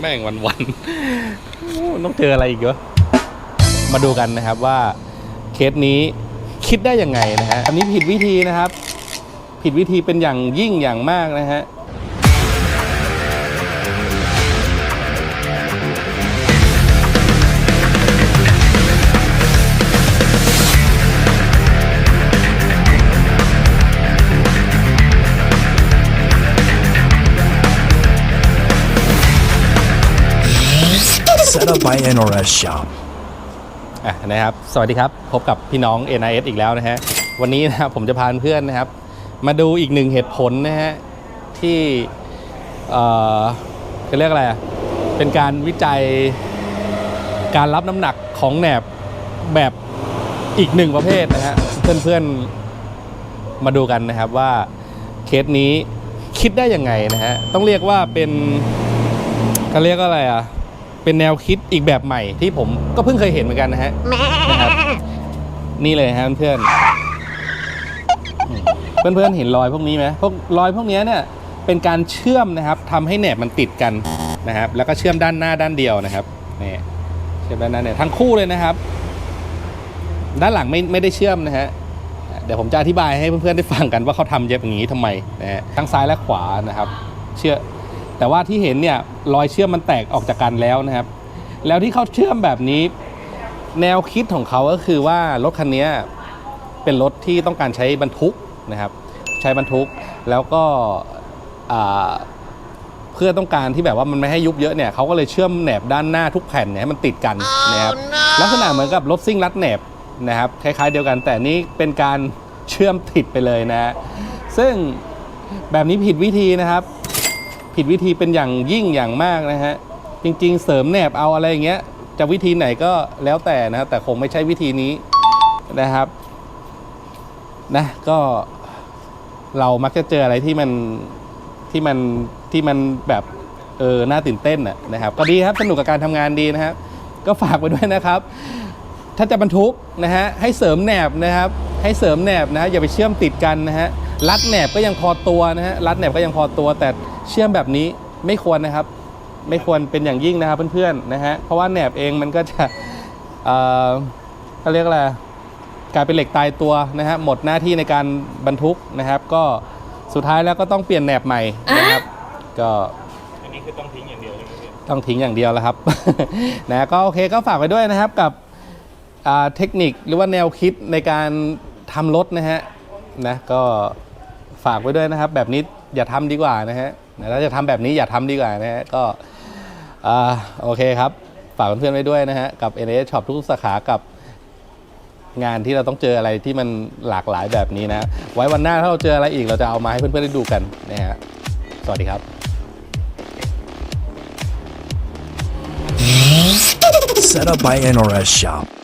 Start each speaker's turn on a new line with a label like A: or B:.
A: แม่งวันวันๆโอ้ต้องเจออะไรอีกวะมาดูกันนะครับว่าเคสนี้คิดได้ยังไงนะฮะอันนี้ผิดวิธีนะครับ ผิดวิธีเป็นอย่างยิ่งอย่างมากนะฮะ
B: Set up by NRS Shop.
A: อะนะครับ สวัสดีครับ พบกับพี่น้อง NIS อีกแล้วนะฮะ วันนี้นะครับผมจะพาเพื่อนนะครับ มาดูอีกหนึ่งเหตุผลนะฮะ ที่ เอ่อจะเรียกอะไร เป็นการวิจัยการรับน้ำหนักของแหนบแบบอีกหนึ่งประเภทนะฮะ เพื่อนๆ มาดูกันนะครับว่าเคสนี้คิดได้ยังไงนะฮะ ต้องเรียกว่าเป็นเขาเรียกว่าอะไรอะ เป็นแนวคิดอีกแบบใหม่ที่ผมก็เพิ่งเคยเห็นเหมือนกันนะฮะนะครับนี่เลยฮะเพื่อนๆเพื่อนๆเห็นรอยพวกนี้ไหมพวกรอยพวกเนี้ยเนี่ยเป็นการเชื่อมนะครับทำให้แหนบมันติดกันนะครับ แล้วก็เชื่อมด้านหน้าด้านเดียวนะครับนี่เชื่อมด้านหน้าเนี่ยทั้งคู่เลยนะครับ ด้านหลังไม่ไม่ได้เชื่อมนะฮะเดี๋ยวผมจะอธิบายให้เพื่อนๆได้ฟังกันว่าเขาทำเย็บอย่างนี้ทำไมนะฮะทั้งซ้ายและขวานะครับ เชื่อ แต่ว่าที่เห็นเนี่ยรอยเชื่อมมันแตกออกจากกันแล้วนะครับ แล้วที่เขาเชื่อมแบบนี้ แนวคิดของเขาก็คือว่ารถคันนี้เป็นรถที่ต้องการใช้บรรทุกนะครับ ใช้บรรทุกแล้วก็อ่าเพื่อต้องการที่แบบว่ามันไม่ให้ยุบเยอะเนี่ยเขาก็เลยเชื่อมแหนบด้านหน้าทุกแผ่นเนี่ยให้มันติดกันนะครับลักษณะเหมือนกับรถซิ่งรัดแหนบนะครับคล้ายๆเดียวกันแต่นี่เป็นการเชื่อมติดไปเลยนะฮะซึ่งแบบนี้ผิดวิธีนะครับ ผิดวิธีเป็นอย่างยิ่งอย่างมากนะฮะ จริง ๆ เสริมแนบเอาอะไรอย่างเงี้ย จะวิธีไหนก็แล้วแต่นะแต่คงไม่ใช่วิธีนี้นะครับนะก็เรามักจะเจออะไรที่มันที่มันที่มันแบบเออน่าตื่นเต้นน่ะนะครับ ก็ดีครับสนุกกับการทำงานดีนะครับ ก็ฝากไปด้วยนะครับ ถ้าจะบรรทุกนะฮะให้เสริมแหนบนะครับ ให้เสริมแหนบนะฮะอย่าไปเชื่อมติดกันนะฮะ รัดแหนบก็ยังพอตัวนะฮะรัดแหนบก็ยังพอตัว แต่เชื่อมแบบนี้ไม่ควรนะครับ ไม่ควรเป็นอย่างยิ่งนะครับเพื่อนๆนะฮะเพราะว่าแหนบเองมันก็จะเอ่อเขาเรียกอะไรกลายเป็นเหล็กตายตัวนะฮะหมดหน้าที่ในการบรรทุกนะครับ ก็สุดท้ายแล้วก็ต้องเปลี่ยนแหนบใหม่นะครับก็
C: อันนี้คือต้องทิ้งอย่างเดียวใช่ไหมพี่
A: ต้องทิ้งอย่างเดียวแล้วครับ นะก็โอเคก็ฝากไว้ด้วยนะครับกับอ่าเทคนิคหรือว่าแนวคิดในการทำรถนะฮะ นะก็ฝากไว้ด้วยนะครับ แบบนี้อย่าทำดีกว่านะฮะถ้าจะทำแบบนี้อย่าทำดีกว่านะฮะก็อ่าโอเคครับ ฝากเพื่อนๆไว้ด้วยนะฮะกับ n s Shop ทุกสาขากับงานที่เราต้องเจออะไรที่มันหลากหลายแบบนี้นะ ไว้วันหน้าถ้าเราเจออะไรอีกเราจะเอามาให้เพื่อนๆได้ดูกันนะฮะสวัสดีครับ
B: Set up by NRS Shop.